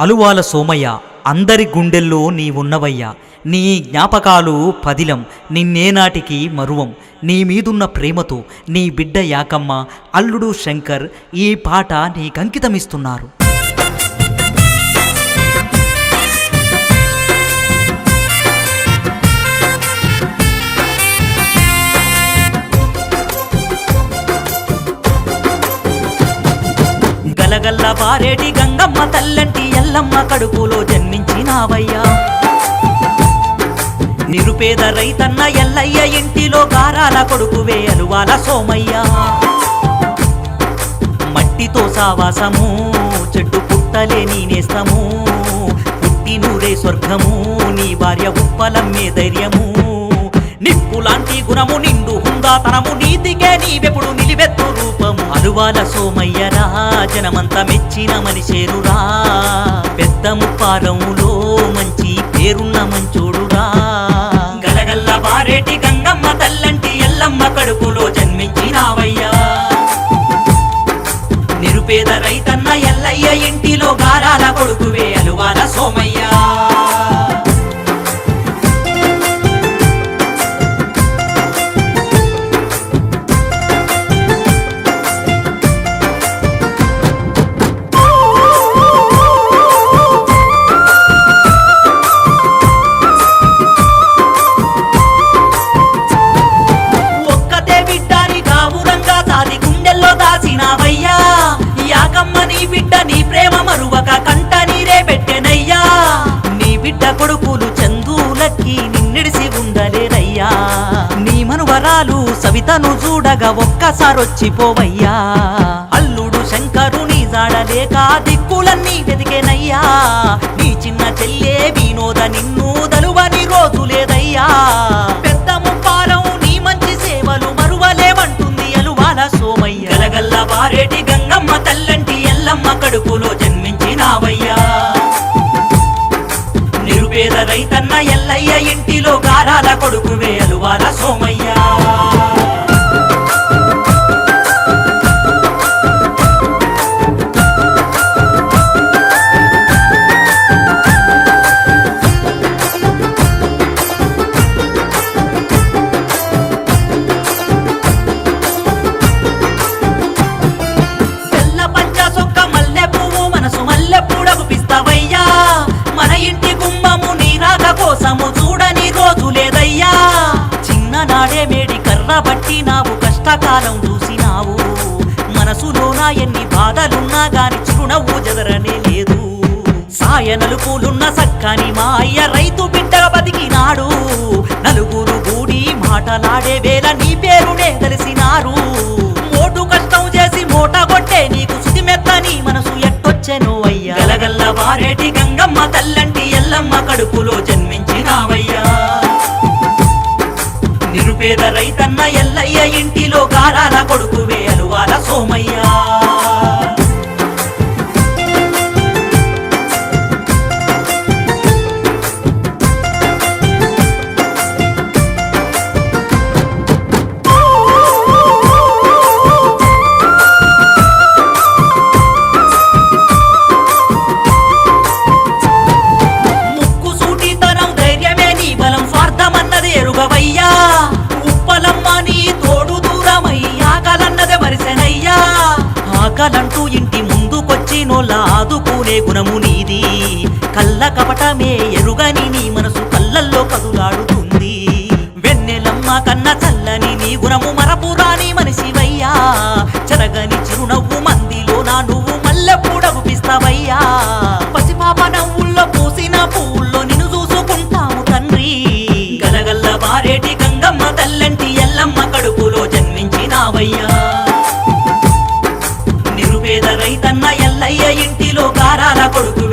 అలువాల సోమయ్య అందరి గుండెల్లో నీవున్నవయ్యా. నీ జ్ఞాపకాలు పదిలం నిన్నేనాటికి మరువం. నీ మీదున్న ప్రేమతో నీ బిడ్డ యాకమ్మ అల్లుడు శంకర్ ఈ పాట నీకంకితమిస్తున్నారు. గలగల్ల వారేటి గంగమ్మ తల్లంటి ఎల్లమ్మ కడుపులో జన్మించినావయ్యా. నిరుపేద రైతన్న ఎల్లయ్య ఇంటిలో గారాల కొడుకువే అలువాల సోమయ్య. మట్టితో సావాసము చెట్టు పుట్టలే నీ నేస్తము పుట్టి నూరే స్వర్గము నీ భార్య ఉప్పలమ్మే ధైర్యము. నిప్పులాంటి గుణము నిండు హుందాతనము నీతికే నీవెప్పుడు నిలివెత్త రూపము అలువాల సోమయ్యరా జనమంతా మెచ్చిన మనిషేరురా. పెద్ద ముప్పారములో మంచి పేరున్న మంచోడురా. గలగల్ల బారేటి గంగమ్మ తల్లంటి పోవయ్యా. నీ మనువరాలు సవితను చూడగా ఒక్కసారొచ్చిపోవయ్యా. అల్లుడు శంకరు నీ జాడలేక దిక్కులన్నీ వెతికేనయ్యా. నీ చిన్న చెల్లే వినోద నిన్ను దలువని రోజు లేదయ్యా. పెద్ద ముప్పారం నీ మంచి సేవలు మరువలేమంటుంది అలువాల సోమయ్య. గలగల్ల వారేటి గంగమ్మ తల్లంటి ఎల్లమ్మ కడుపులో జన్మించినావయ్యా. పేద రైతన్న ఎల్లయ్య ఇంటిలో గారాల కొడుకు వేలువాల సోమయ్య. చిన్ననాడే మేడి కర్ర బట్టి నావు కష్టకాలం చూసినావు మనసులోన ఎన్ని బాధలున్నా గాని చిరునవ్వు జదరనే లేదు. సాయనలు పూలున్న సక్కని మా అయ్య రైతు బిడ్డగా బతికినాడు. నలుగురు కూడి మాటలాడే వేళ నీ పేరునే తెలిసినారు. మోటు కష్టం చేసి మోట కొట్టే నీకు శుతిమెత్తని మనసు ఎట్టొచ్చెను అయ్యా. గలగల్ల వారేటి గంగమ్మ తల్లంటి ఆకలంటూ ఇంటి ముందుకొచ్చి నోళ్ళ ఆదుకునే గుణము నీది. కళ్ళ కపటమే ఎరుగని నీ మనసు కళ్ళల్లో కదులాడుతుంది. వెన్నెలమ్మ కన్న చల్లని నీ గుణము మరపురాని మనిషివయ్యా. చెరగని చిరునవ్వు మందిలో నా నువ్వు మల్లె పిస్తావయ్యా పసిపాప నవ్వుల్లో పూసిన పువ్వుల్లో నిన్ను చూసుకుంటాము తండ్రి. గలగల్ల బారేటి గంగమ్మ తల్లంటి ఎల్లమ్మ కడుపులో జన్మించినావయ్యా. రైతన్న ఎల్లయ్య ఇంటిలో కారాల కొడుకు